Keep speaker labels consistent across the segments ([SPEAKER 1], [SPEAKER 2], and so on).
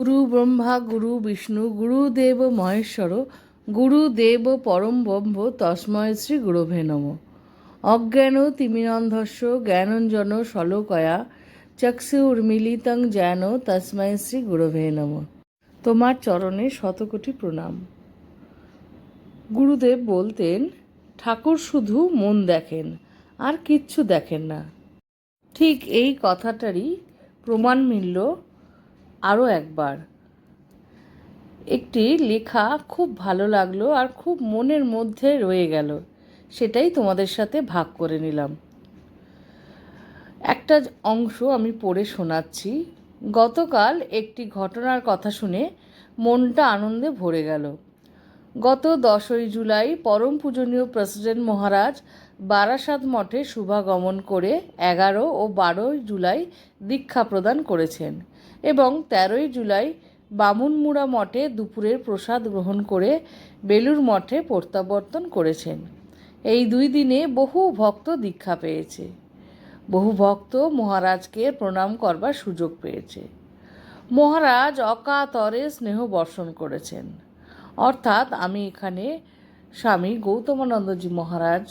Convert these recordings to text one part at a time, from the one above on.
[SPEAKER 1] গুরু ব্রহ্মা, গুরু বিষ্ণু গুরুদেব মহেশ্বর গুরুদেব পরম ব্রহ্ম, তস্ময় শ্রী গুরুভে নম। অজ্ঞান তিমিরন্ধস্য, জ্ঞানঞ্জন সলকয়া চক্ষু উর্মিলিতং জ্ঞান তস্ময় শ্রী গুরুভে নম। তোমার চরণে শতকোটি প্রণাম। গুরুদেব বলতেন, ঠাকুর শুধু মন দেখেন, আর কিচ্ছু দেখেন না। ঠিক এই কথাটারই প্রমাণ মিলল আরও একবার। একটি লেখা খুব ভালো লাগল আর খুব মনের মধ্যে রয়ে গেল। সেটাই তোমাদের সাথে ভাগ করে নিলাম। একটা অংশ আমি পড়ে শোনাচ্ছি। গতকাল একটি ঘটনার কথা শুনে মনটা আনন্দে ভরে গেল। গত দশই জুলাই পরম পূজনীয় প্রেসিডেন্ট মহারাজ বারাসাত মঠে শুভাগমন করে এগারো ও বারোই জুলাই দীক্ষা প্রদান করেছেন। এবং তেরোই জুলাই বামুনমুড়া মঠে দুপুরের প্রসাদ গ্রহণ করে বেলুর মঠে প্রত্যাবর্তন করেছেন। এই দুই দিনে বহু ভক্ত দীক্ষা পেয়েছে। বহু ভক্ত মহারাজকে প্রণাম করবার সুযোগ পেয়েছে। মহারাজ অকাতরে স্নেহ বর্ষণ করেছেন। অর্থাৎ আমি এখানে স্বামী গৌতমানন্দজি মহারাজ,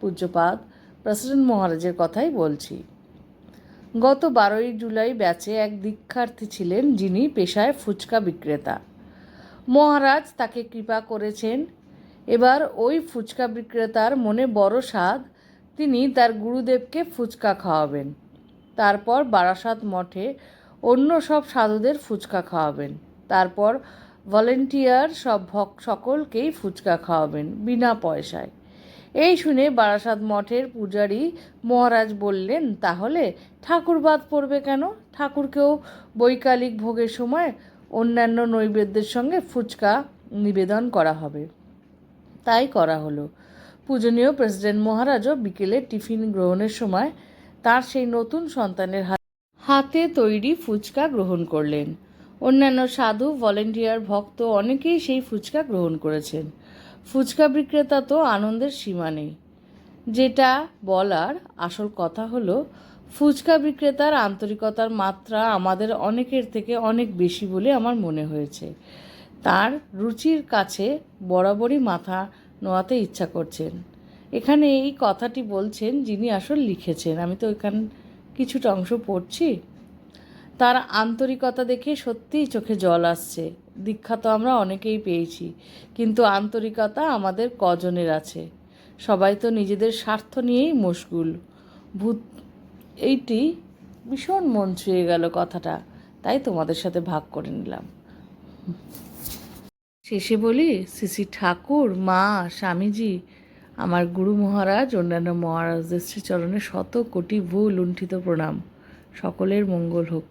[SPEAKER 1] পূজ্যপাদ, প্রেসিডেন্ট মহারাজের কথাই বলছি। গত বারোই জুলাই ব্যাচে এক দীক্ষার্থী ছিলেন যিনি পেশায় ফুচকা বিক্রেতা। মহারাজ তাকে কৃপা করেছেন। এবার ওই ফুচকা বিক্রেতার মনে বড় স্বাদ, তিনি তার গুরুদেবকে ফুচকা খাওয়াবেন। তারপর বারাসাত মঠে অন্য সব সাধুদের ফুচকা খাওয়াবেন। তারপর ভলেন্টিয়ার সব ভক, সকলকেই ফুচকা খাওয়াবেন বিনা পয়সায়। এই শুনে বারাসাত মঠের পূজারী মহারাজ বললেন, তাহলে ঠাকুর বাদ পড়বে কেন? ঠাকুরকেও বৈকালিক ভোগের সময় অন্যান্য নৈবেদ্যের সঙ্গে ফুচকা নিবেদন করা হবে। তাই করা হলো। পূজনীয় প্রেসিডেন্ট মহারাজও বিকেলে টিফিন গ্রহণের সময় তার সেই নতুন সন্তানের হাত- তৈরি ফুচকা গ্রহণ করলেন। অন্যান্য সাধু, ভলেন্টিয়ার, ভক্ত অনেকেই সেই ফুচকা গ্রহণ করেছেন। ফুচকা বিক্রেতা তো আনন্দের সীমা নেই। যেটা বলার আসল কথা হলো, ফুচকা বিক্রেতার আন্তরিকতার মাত্রা আমাদের অনেকের থেকে অনেক বেশি বলে আমার মনে হয়েছে। তার রুচির কাছে বরাবরই মাথা নোয়াতে ইচ্ছা করছেন। এখানে এই কথাটি বলছেন যিনি আসল লিখেছেন। আমি তো এখানে কিছুটা অংশ পড়ছি। তার আন্তরিকতা দেখে সত্যিই চোখে জল আসছে। দীক্ষা তো আমরা অনেকেই পেয়েছি, কিন্তু আন্তরিকতা আমাদের কজনের আছে। সবাই তো নিজেদের স্বার্থ নিয়েই মশগুল। ভূত, এইটি ভীষণ মন ছুঁয়ে গেল কথাটা, তাই তোমাদের সাথে ভাগ করে নিলাম। শেষে বলি শ্রী ঠাকুর, মা, স্বামীজি, আমার গুরু মহারাজ, অন্যান্য মহারাজদের শ্রীচরণে শত কোটি ভূ লুণ্ঠিত প্রণাম। সকলের মঙ্গল হোক।